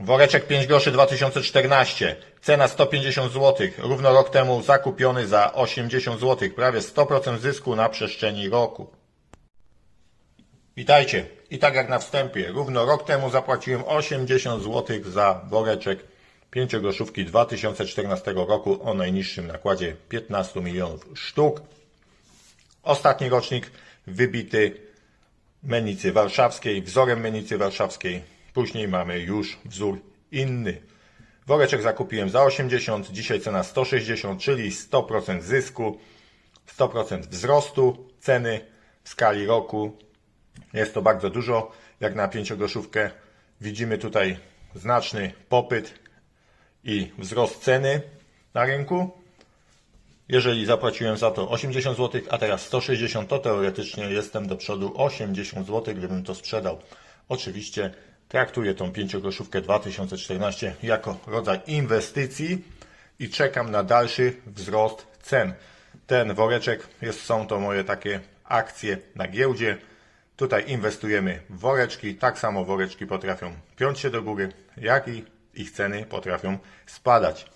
Woreczek 5 groszy 2014. Cena 150 zł. Równo rok temu zakupiony za 80 zł. Prawie 100% zysku na przestrzeni roku. Witajcie. I tak jak na wstępie, równo rok temu zapłaciłem 80 zł za woreczek 5 groszówki 2014 roku o najniższym nakładzie 15 milionów sztuk. Ostatni rocznik wybity Menicy Warszawskiej, wzorem Menicy Warszawskiej. Później mamy już wzór inny. Woreczek zakupiłem za 80, dzisiaj cena 160, czyli 100% zysku, 100% wzrostu ceny w skali roku. Jest to bardzo dużo, jak na pięciogroszówkę. Widzimy tutaj znaczny popyt i wzrost ceny na rynku. Jeżeli zapłaciłem za to 80 zł, a teraz 160, to teoretycznie jestem do przodu 80 zł, gdybym to sprzedał. Oczywiście traktuję tą pięciogroszówkę 2014 jako rodzaj inwestycji i czekam na dalszy wzrost cen. Ten woreczek jest, są to moje takie akcje na giełdzie. Tutaj inwestujemy w woreczki. Tak samo woreczki potrafią piąć się do góry, jak i ich ceny potrafią spadać.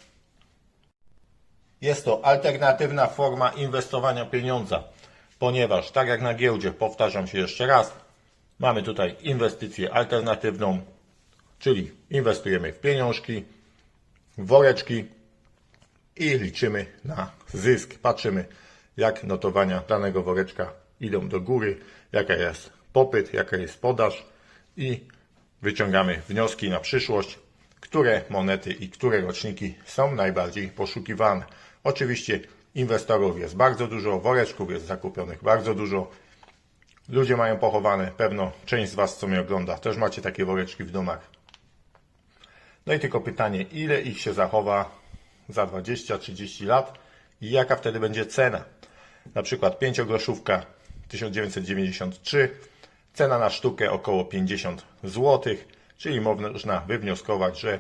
Jest to alternatywna forma inwestowania pieniądza, ponieważ tak jak na giełdzie, powtarzam się jeszcze raz, mamy tutaj inwestycję alternatywną, czyli inwestujemy w pieniążki, w woreczki i liczymy na zysk. Patrzymy, jak notowania danego woreczka idą do góry, jaka jest popyt, jaka jest podaż i wyciągamy wnioski na przyszłość, które monety i które roczniki są najbardziej poszukiwane. Oczywiście inwestorów jest bardzo dużo, woreczków jest zakupionych bardzo dużo. Ludzie mają pochowane, pewno część z Was, co mnie ogląda, też macie takie woreczki w domach. No i tylko pytanie, ile ich się zachowa za 20-30 lat i jaka wtedy będzie cena? Na przykład 5-groszówka 1993, cena na sztukę około 50 zł, czyli można wywnioskować, że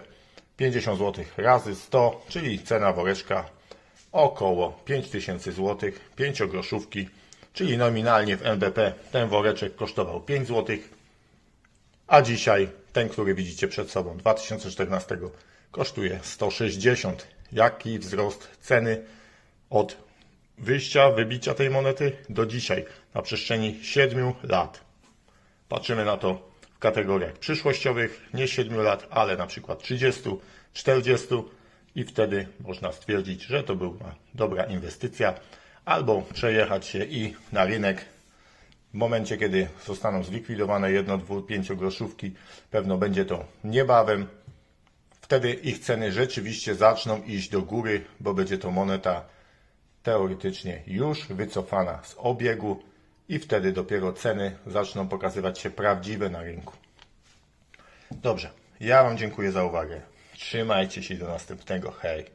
50 zł razy 100, czyli cena woreczka około 5000 zł, 5-groszówki, czyli nominalnie w NBP ten woreczek kosztował 5 zł, a dzisiaj ten, który widzicie przed sobą, 2014 kosztuje 160. Jaki wzrost ceny od wyjścia, wybicia tej monety do dzisiaj na przestrzeni 7 lat. Patrzymy na to w kategoriach przyszłościowych, nie 7 lat, ale na przykład 30, 40 i wtedy można stwierdzić, że to była dobra inwestycja albo przejechać się i na rynek w momencie, kiedy zostaną zlikwidowane jedno, dwu, pięciogroszówki, pewno będzie to niebawem. Wtedy ich ceny rzeczywiście zaczną iść do góry, bo będzie to moneta teoretycznie już wycofana z obiegu i wtedy dopiero ceny zaczną pokazywać się prawdziwe na rynku. Dobrze, ja Wam dziękuję za uwagę. Trzymajcie się do następnego. Hej!